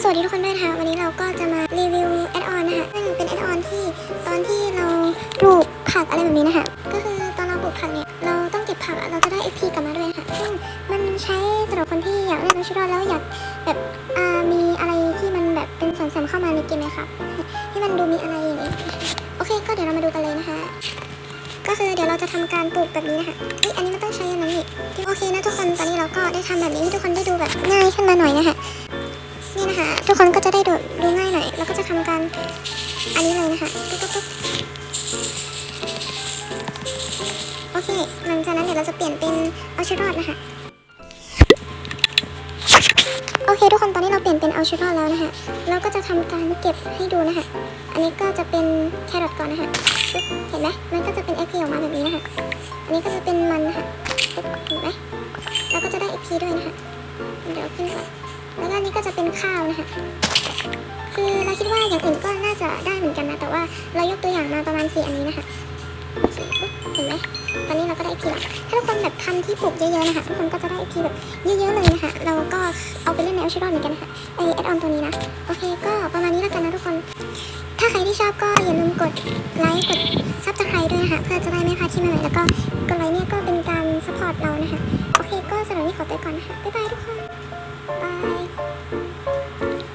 สวัสดีทุกคนด้วยนะคะวันนี้เราก็จะมารีวิวแอดออนนะคะซึ่งเป็นแอดออนที่ตอนที่เราปลูกผักอะไรแบบนี้นะคะก็คือตอนเราปลูกผักเนี่ยเราต้องเก็บผักเราจะได้ XP กลับมาด้วยนะคะซึ่งมันใช้สำหรับคนที่อยากเล่นอัลชิรอดแล้วอยากแบบอ่ามีอะไรที่มันแบบเป็นสันสเข้ามาในเกมไหมครับที่มันดูมีอะไรอย่างนี้โอเค ก็เดี๋ยวเรามาดูกันเลยนะคะ ก็คือเดี๋ยวเราจะทำการปลูกแบบนี้นะคะเฮ้ยอันนี้มันต้องใช้อันนั้นนี่โอเคนะทุกคนตอนนี้เราก็ได้ทำแบบนี้ให้ทุกคนได้ดูแบบง่ายขึ้นมาหน่อยนะคะ นะคะ ทุกคนก็จะได้ดูดูง่ายหน่อย แล้วก็จะทำการอันนี้เลยนะคะตุ๊กตุ๊กตุ๊กโอเค หลังจากนั้นเดี๋ยวเราจะเปลี่ยนเป็นเอาชีวิตรอดนะคะโอเคทุกคนตอนนี้เราเปลี่ยนเป็นเอาชีวิตรอดแล้วนะคะเราก็จะทำการเก็บให้ดูนะคะ อันนี้ก็จะเป็นแครอทก่อนนะคะเห็นไหมมันก็จะเป็น XP ออกมาแบบนี้นะคะ อันนี้ก็จะเป็นมันนะคะเห็นไหมเราก็จะได้ XP ด้วยนะคะ เดี๋ยวขึ้นก่อน แล้วก็นี้ก็จะเป็นข้าวนะคะคือเราคิดว่าอย่างอื่นก็น่าจะได้เหมือนกันนะ แต่ว่าเรายกตัวอย่างมาประมาณสี่อันนี้นะคะเห็นไหมตอนนี้เราก็ได้อีกทีละถ้าทุกคนแบบทำที่ปลูกเยอะๆนะคะทุกคนก็จะได้อีกทีแบบเยอะๆเลยนะคะ เราก็เอาไปเล่นในเอลชิรอนเหมือนกันนะคะไอแอดออนตัวนี้นะ โอเคก็ประมาณนี้แล้วกันนะทุกคน ถ้าใครที่ชอบก็อย่าลืมกดไลค์ กดซับสไครต์ด้วยนะคะ เพื่อจะได้ไม่พลาดคลิปใหม่ๆแล้วก็กดไลค์เนี่ยก็เป็นการสปอร์ตเรานะคะ โอเคก็สำหรับนี้ขอไปก่อนนะคะ บ๊ายบายทุกคน